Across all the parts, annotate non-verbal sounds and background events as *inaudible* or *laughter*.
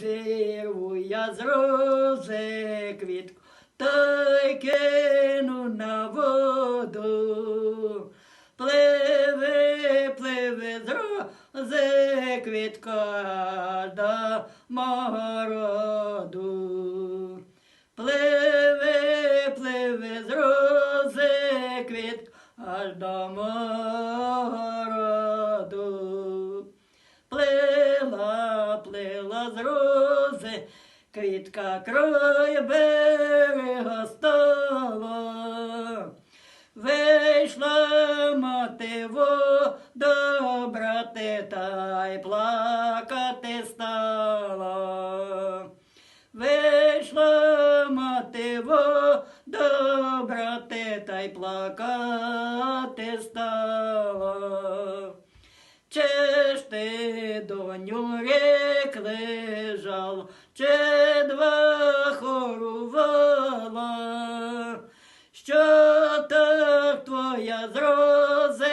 зірву я з рози квітку, та й кину на воду. Пливи, пливи з рози квітка до мого роду. Пливи, пливи з рози квітка до мого Плила, з рози, квітка край берега стала. Вийшла мати вода брати, та й плакати стала. Вийшла мати вода брати, та й плакати стала. Чи ти, доню, рік лежала, чи два хорувала, що так твоя з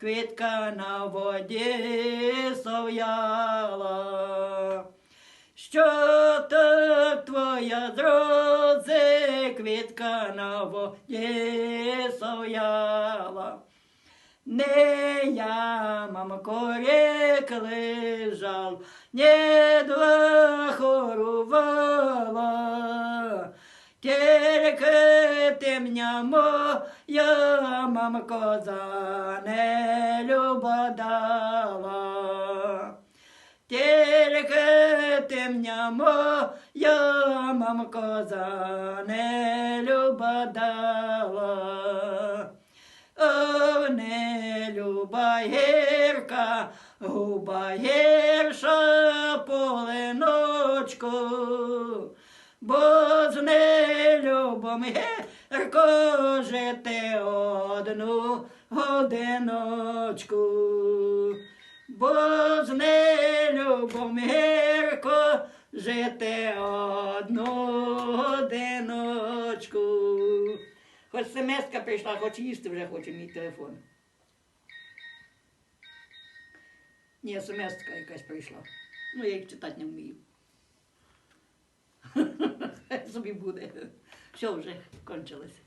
квітка на воді сов'яла. Що так твоя з квітка на воді сов'яла. Не я, мамко, рік лежав, не два хорувала. Тільки ти мене моя мамко за нелюба дала. Тільки ти мене моя мамко за нелюба дала. Люба гірка, губа гірша полиночку, бо з нелюбом гірко жити одну годиночку, бо з нелюбом гірко жити одну годиночку. Хоч семестка прийшла, хоч їсти вже хоче мій телефон. Ні, смс якась прийшла. Ну, я їх читати не вмію. *laughs* Собі буде. Все вже кончилось.